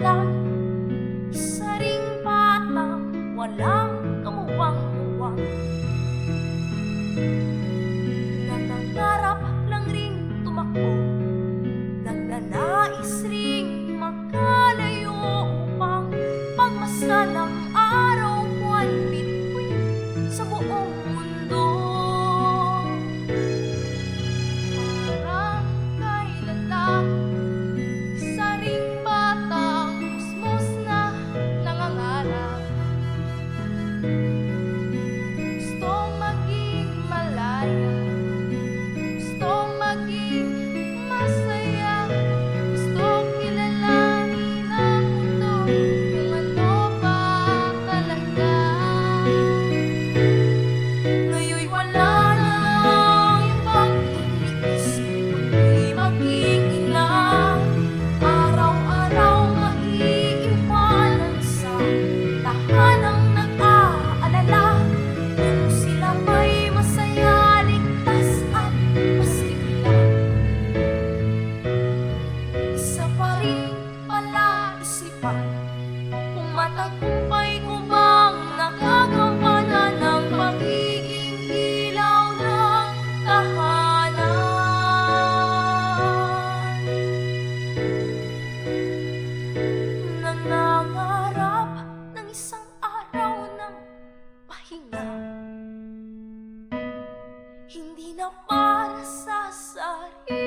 lang Isa ring bata Walang kamuwang-muwang Nanangarap lang ring tumakbo Nagnanais ring makalayo Upang pagmasdan ng araw Buwan bituin sa buong mundo Matagumpay ko bang nakakampana ng pagiging ilaw ng tahanan? Nangangarap ng isang araw ng pahinga Hindi na para sa sarili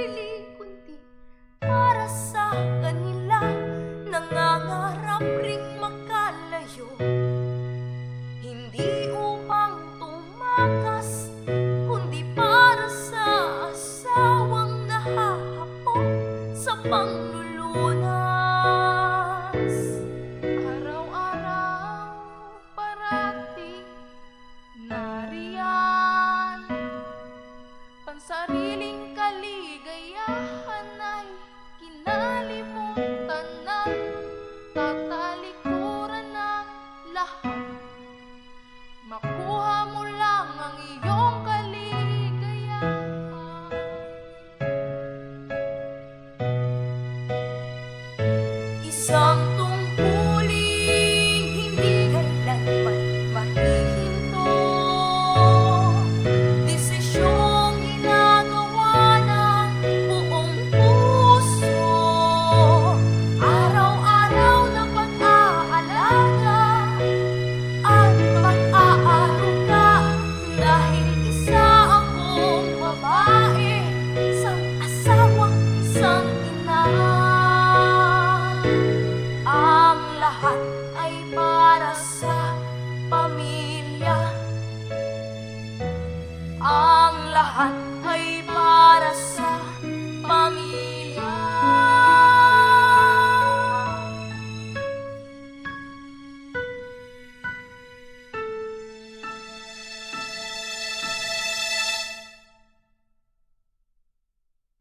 sa panglulunay. 了啊。